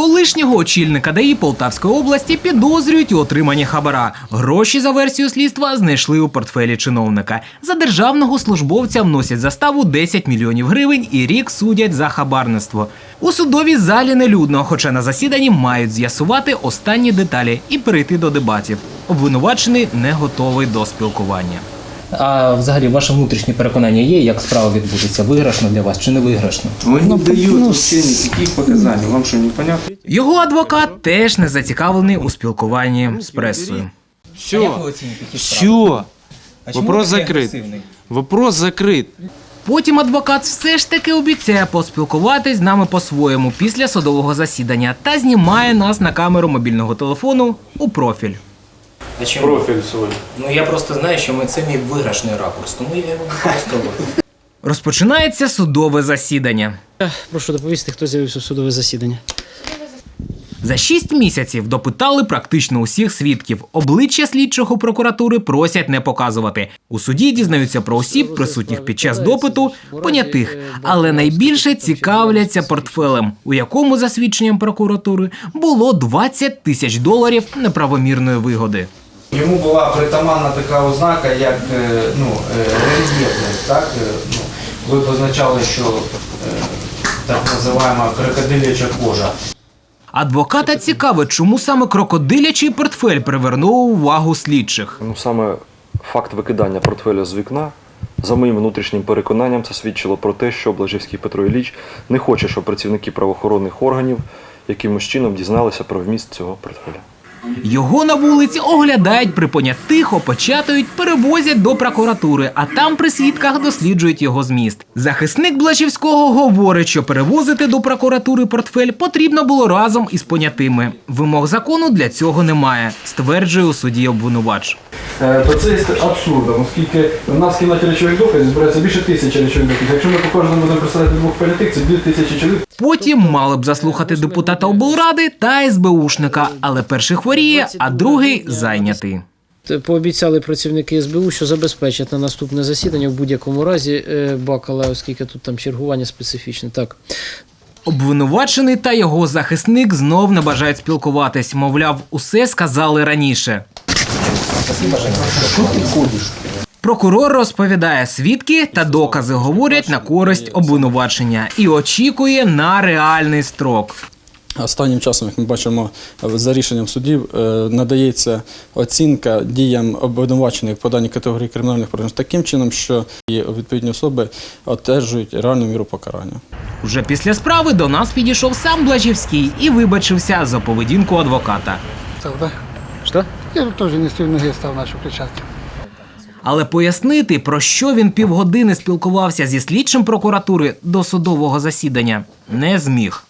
Колишнього очільника ДАІ Полтавської області підозрюють у отриманні хабара. Гроші за версією слідства знайшли у портфелі чиновника. За державного службовця вносять заставу 10 мільйонів гривень і рік судять за хабарництво. У судовій залі нелюдно, хоча на засіданні мають з'ясувати останні деталі і перейти до дебатів. Обвинувачений не готовий до спілкування. А взагалі ваше внутрішнє переконання є, як справа відбудеться? Виграшно для вас чи не виграшно? Вони не дають вообще никаких показаний. Вам що, не непонятно? Його адвокат теж не зацікавлений у спілкуванні з пресою. Все, все. Вопрос закрит. Вопрос закрит. Потім адвокат все ж таки обіцяє поспілкуватись з нами по-своєму після судового засідання та знімає нас на камеру мобільного телефону у профіль. А чому? Профіль свій. Ну я просто знаю, що ми це мій виграшний ракурс, тому я його використовую. Розпочинається судове засідання. Прошу доповісти, хто з'явився в судове засідання. За шість місяців допитали практично усіх свідків. Обличчя слідчого прокуратури просять не показувати. У суді дізнаються про осіб, присутніх під час допиту, понятих, але найбільше цікавляться портфелем, у якому, за свідченням прокуратури, було 20 тисяч доларів неправомірної вигоди. Йому була притаманна така ознака, як е, ну, е, рельєфність. Так? Е, Ну, ви позначали, що так називаємо крокодиляча кожа. Адвоката цікавить, чому саме крокодилячий портфель привернув увагу слідчих. Ну, саме факт викидання портфеля з вікна, за моїм внутрішнім переконанням, це свідчило про те, що Блажівський Петро Ілліч не хоче, щоб працівники правоохоронних органів якимось чином дізналися про вміст цього портфеля. Його на вулиці оглядають при понятих, опечатують, перевозять до прокуратури, а там при свідках досліджують його зміст. Захисник Блачівського говорить, що перевозити до прокуратури портфель потрібно було разом із понятими. Вимог закону для цього немає, стверджує у суді обвинувач. Е, то це є абсурдом, оскільки в нас в кімнаті речових доказів збирається більше тисячі речових доказів. Якщо ми по кожному будемо представляти двох політик, це дві тисячі чоловік. Потім мали б заслухати депутата облради та СБУшника, але перший хворіє, а другий зайнятий. Пообіцяли працівники СБУ, що забезпечать на наступне засідання в будь-якому разі е, Бакала, оскільки тут там чергування специфічне. Так. Обвинувачений та його захисник знов не бажають спілкуватись. Мовляв, усе сказали раніше. Прокурор розповідає, свідки та докази говорять на користь обвинувачення і очікує на реальний строк. Останнім часом, як ми бачимо, за рішенням судів е, надається оцінка діям обвинувачених по даній категорії кримінальних проваджень таким чином, що і відповідні особи одержують реальну міру покарання. Уже після справи до нас підійшов сам Блажівський і вибачився за поведінку адвоката. став, да? Что? Я теж не з ноги став начав кричати. Але пояснити, про що він півгодини спілкувався зі слідчим прокуратури до судового засідання, не зміг.